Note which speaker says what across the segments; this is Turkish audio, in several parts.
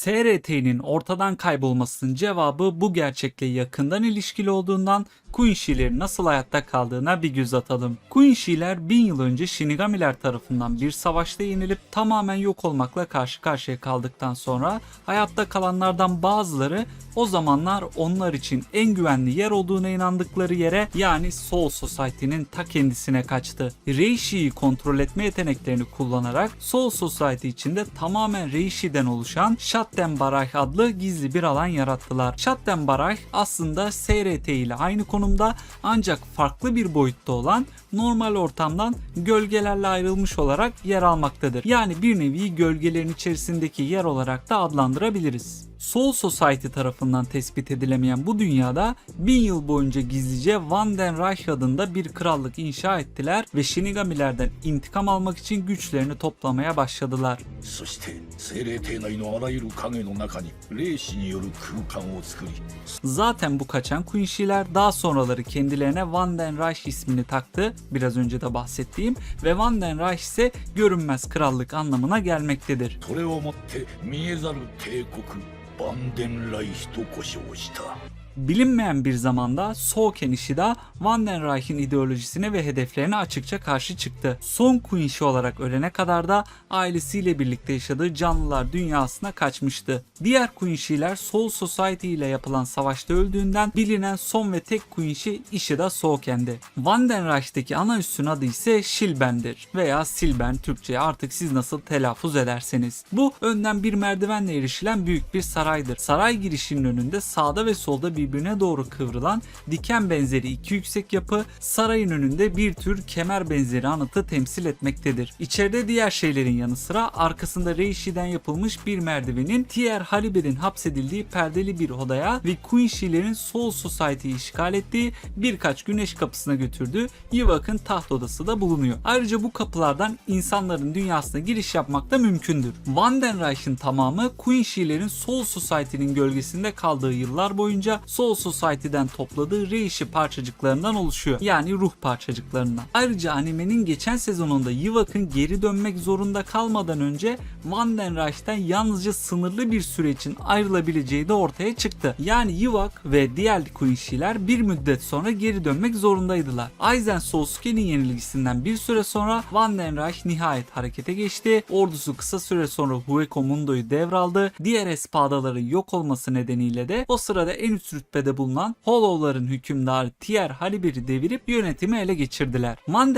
Speaker 1: SRT'nin ortadan kaybolmasının cevabı bu gerçekle yakından ilişkili olduğundan Quincy'lerin nasıl hayatta kaldığına bir göz atalım. Quincy'ler bin yıl önce Shinigamiler tarafından bir savaşta yenilip tamamen yok olmakla karşı karşıya kaldıktan sonra hayatta kalanlardan bazıları o zamanlar onlar için en güvenli yer olduğuna inandıkları yere yani Soul Society'nin ta kendisine kaçtı. Reishi'yi kontrol etme yeteneklerini kullanarak Soul Society içinde tamamen Reishi'den oluşan Schattenbereich adlı gizli bir alan yarattılar. Schattenbereich aslında SRT ile aynı konumda ancak farklı bir boyutta olan normal ortamdan gölgelerle ayrılmış olarak yer almaktadır. Yani bir nevi gölgelerin içerisindeki yer olarak da adlandırabiliriz. Soul Society tarafından tespit edilemeyen bu dünyada bin yıl boyunca gizlice Van den Reich adında bir krallık inşa ettiler ve Shinigamilerden intikam almak için güçlerini toplamaya başladılar.
Speaker 2: そして精霊体内のあらゆる影の中に霊視による空間を作り
Speaker 1: Zaten bu kaçan Quincy'ler daha sonraları kendilerine Van den Reich ismini taktı. Biraz önce de bahsettiğim ve Van den Reich ise görünmez krallık anlamına gelmektedir.
Speaker 2: それをもって見えざる帝国 バンデンライヒと呼称した。
Speaker 1: Bilinmeyen bir zamanda Souken Ishida Van den Reich'in ideolojisine ve hedeflerine açıkça karşı çıktı. Son Quincy olarak ölene kadar da ailesiyle birlikte yaşadığı canlılar dünyasına kaçmıştı. Diğer Quincy'ler Soul Society ile yapılan savaşta öldüğünden bilinen son ve tek Quincy Ishida Souken'di. Van den Reich'teki ana üssün adı ise Shilben'dir veya Silben Türkçe artık siz nasıl telaffuz ederseniz. Bu önden bir merdivenle erişilen büyük bir saraydır. Saray girişinin önünde sağda ve solda birbirine doğru kıvrılan diken benzeri iki yüksek yapı sarayın önünde bir tür kemer benzeri anıtı temsil etmektedir. İçeride diğer şeylerin yanı sıra arkasında Reishi'den yapılmış bir merdivenin Tier Haliber'in hapsedildiği perdeli bir odaya ve Quincy'lerin Soul Society'yi işgal ettiği birkaç güneş kapısına götürdüğü Yivak'ın taht odası da bulunuyor. Ayrıca bu kapılardan insanların dünyasına giriş yapmak da mümkündür. Van den Reich'in tamamı Quincy'lerin Soul Society'nin gölgesinde kaldığı yıllar boyunca Soul Society'den topladığı Reishi parçacıklarından oluşuyor. Yani ruh parçacıklarından. Ayrıca animenin geçen sezonunda Yivak'ın geri dönmek zorunda kalmadan önce Van den Reich'ten yalnızca sınırlı bir süre için ayrılabileceği de ortaya çıktı. Yani Yivak ve diğer Quincy'ler bir müddet sonra geri dönmek zorundaydılar. Aizen Sosuke'nin yenilgisinden bir süre sonra Van den Reich nihayet harekete geçti. Ordusu kısa süre sonra Hueco Mundo'yu devraldı. Diğer espadaların yok olması nedeniyle de o sırada en üst rütbede bulunan Hollow'ların hükümdarı Tier Haliber'i devirip yönetimi ele geçirdiler. Van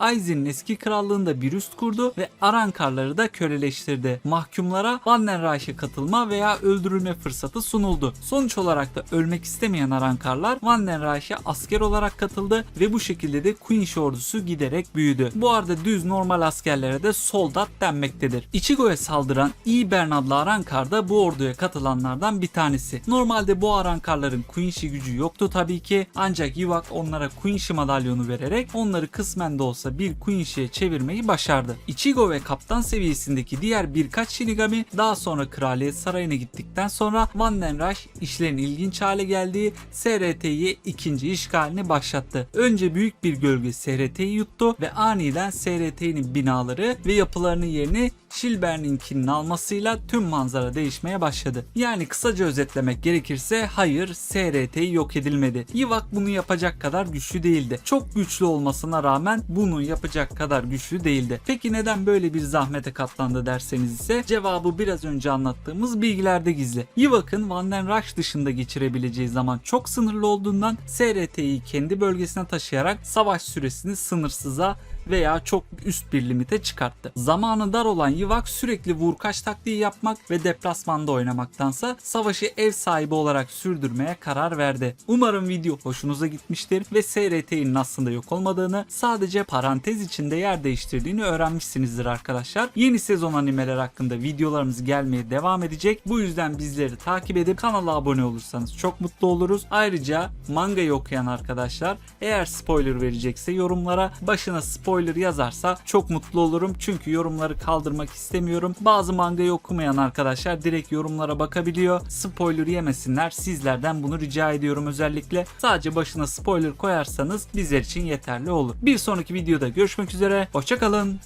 Speaker 1: Aizen'in eski krallığında bir üst kurdu ve Arankarları da köleleştirdi. Mahkumlara Van den Reich'e katılma veya öldürülme fırsatı sunuldu. Sonuç olarak da ölmek istemeyen Arankarlar Van den Reich'e asker olarak katıldı ve bu şekilde de Quincy ordusu giderek büyüdü. Bu arada düz normal askerlere de soldat denmektedir. Ichigo'ya saldıran İbern adlı Arankar da bu orduya katılanlardan bir tanesi. Normalde bu Arankarların Quincy gücü yoktu tabii ki ancak Yivak onlara Quincy madalyonu vererek onları kısmen de olsa bir Quincy'ye çevirmeyi başardı. Ichigo ve kaptan seviyesindeki diğer birkaç Shinigami daha sonra Kraliyet Sarayı'na gittikten sonra Van den Reich işlerin ilginç hale geldiği SRT'yi ikinci işgalini başlattı. Önce büyük bir gölge SRT'yi yuttu ve aniden SRT'nin binaları ve yapılarının yerini Şilberninkinin almasıyla tüm manzara değişmeye başladı. Yani kısaca özetlemek gerekirse hayır SRT yok edilmedi. Yivak bunu yapacak kadar güçlü değildi. Çok güçlü olmasına rağmen bunu yapacak kadar güçlü değildi. Peki neden böyle bir zahmete katlandı derseniz ise cevabı biraz önce anlattığımız bilgilerde gizli. Yivak'ın Van den Reich dışında geçirebileceği zaman çok sınırlı olduğundan SRT'yi kendi bölgesine taşıyarak savaş süresini sınırsıza veya çok üst bir limite çıkarttı. Zamanı dar olan Yivak sürekli vurkaç taktiği yapmak ve deplasmanda oynamaktansa savaşı ev sahibi olarak sürdürmeye karar verdi. Umarım video hoşunuza gitmiştir ve SRT'nin aslında yok olmadığını sadece parantez içinde yer değiştirdiğini öğrenmişsinizdir arkadaşlar. Yeni sezon animeler hakkında videolarımız gelmeye devam edecek. Bu yüzden bizleri takip edip kanala abone olursanız çok mutlu oluruz. Ayrıca mangayı okuyan arkadaşlar eğer spoiler verecekse yorumlara başına spoiler yazarsa çok mutlu olurum. Çünkü yorumları kaldırmak istemiyorum. Bazı mangayı okumayan arkadaşlar direkt yorumlara bakabiliyor. Spoiler yemesinler. Sizlerden bunu rica ediyorum özellikle. Sadece başına spoiler koyarsanız bizler için yeterli olur. Bir sonraki videoda görüşmek üzere. Hoşçakalın.